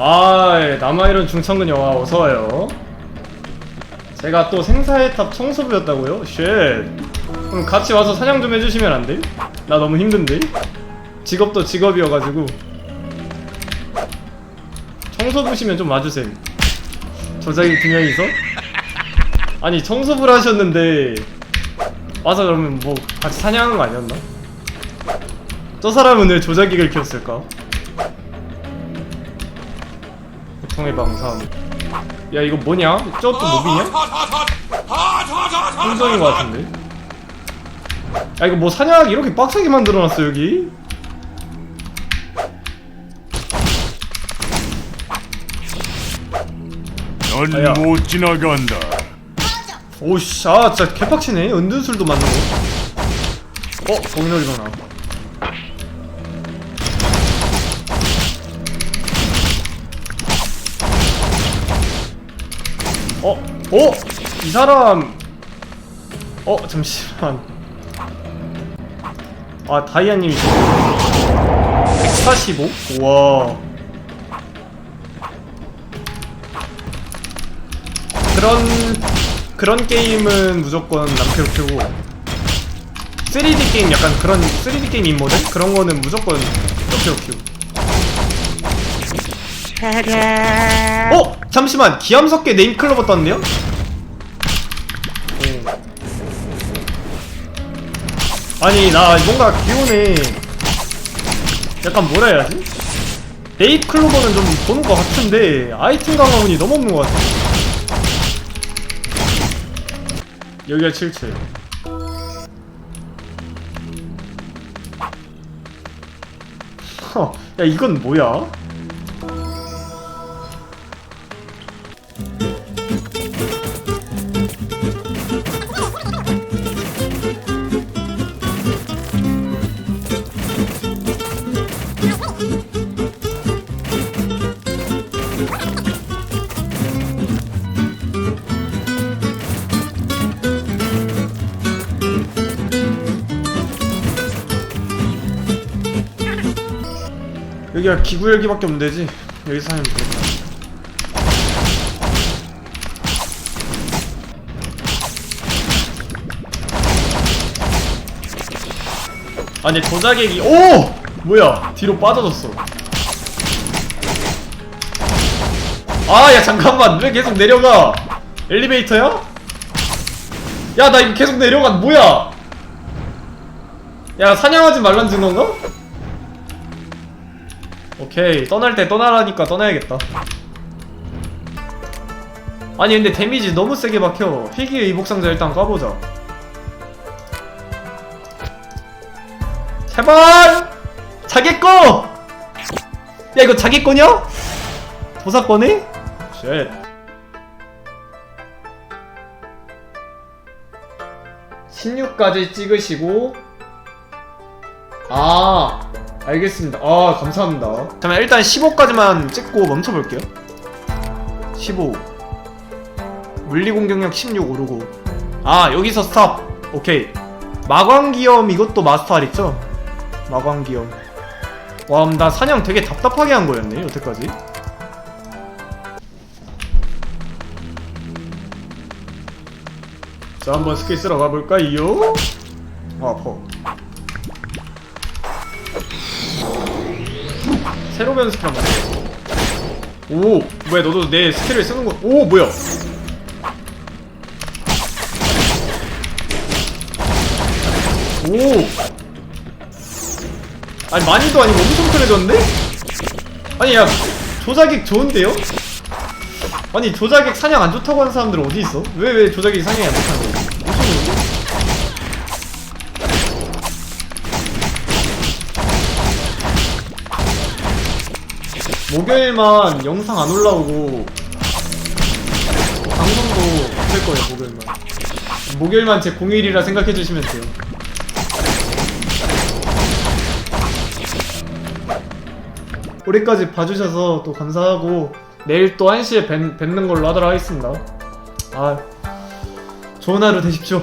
아, 예, 남아이런 중천근 영화 어서와요. 제가 또 생사의 탑 청소부였다고요? 쉣. 그럼 같이 와서 사냥 좀 해주시면 안 돼? 나 너무 힘든데? 직업도 직업이어가지고. 청소부시면 좀 와주세요. 조작이 두 명이서? 아니, 청소부를 하셨는데, 와서 그러면 뭐 같이 사냥하는 거 아니었나? 저 사람은 왜 조작기를 키웠을까? 보통의 방삼. 야 이거 뭐냐? 저것도 모비냐? 풍선인 것 같은데. 야 이거 뭐 사냥 이렇게 빡세게 만들어놨어 여기? 아야. 넌 못 지나간다. 오씨 아 진짜 개빡치네 은둔술도 맞는 거. 어 거기놀이가 나. 어? 어? 이 사람 어 잠시만 아 다이아님이 145? 우와 그런 그런 게임은 무조건 남캐로캐고 3D 게임 약간 그런 3D 게임 인모델? 그런 거는 무조건 남캐로캐고 어? 잠시만 기암석계 네임클로버 떴네요? 오. 아니 나 뭔가 기운이 약간 뭐라 해야지? 네임클로버는 좀 보는 것 같은데 아이템 강화운이 너무 없는 것 같아 여기가 7층 허, 야 이건 뭐야? 여기가 기구 열기밖에 없는 데지. 여기서 하면 되겠다. 아니 조작액이 오! 뭐야? 뒤로 빠져졌어. 아 야 잠깐만. 왜 계속 내려가? 엘리베이터야? 야 나 이거 계속 내려가 뭐야? 야 사냥하지 말란 준 건가? 오케이 떠날 때 떠나라니까 떠나야겠다. 아니 근데 데미지 너무 세게 박혀. 희귀의 이복상자 일단 까보자. 제발! 자기 거! 야 이거 자기 거냐? 도사 거네? 쉣. 16까지 찍으시고. 아 알겠습니다. 아 감사합니다. 잠깐만 일단 15까지만 찍고 멈춰볼게요. 15 물리공격력 16 오르고. 아 여기서 스탑. 오케이. 마광기염 이것도 마스터 있죠? 마광기염. 와 나 사냥 되게 답답하게 한 거였네 여태까지. 자 한번 스킬 쓰러 가볼까요? 아 아파 새로 배운 스킬 한번? 오 뭐야 너도 내 스킬을 쓰는 거 오 뭐야 오 아니 많이도 아니고 엄청 편해졌는데? 아니 야 조작액 좋은데요? 아니 조작액 사냥 안 좋다고 하는 사람들 어디 있어? 왜 왜 조작액 사냥이 안 좋다는 거야? 목요일만 영상 안 올라오고 방송도 없을 거예요 목요일만. 목요일만 제 공휴일이라 생각해 주시면 돼요. 올해까지 봐주셔서 또 감사하고 내일 또 1시에 뵙, 뵙는 걸로 하도록 하겠습니다. 아 좋은 하루 되십시오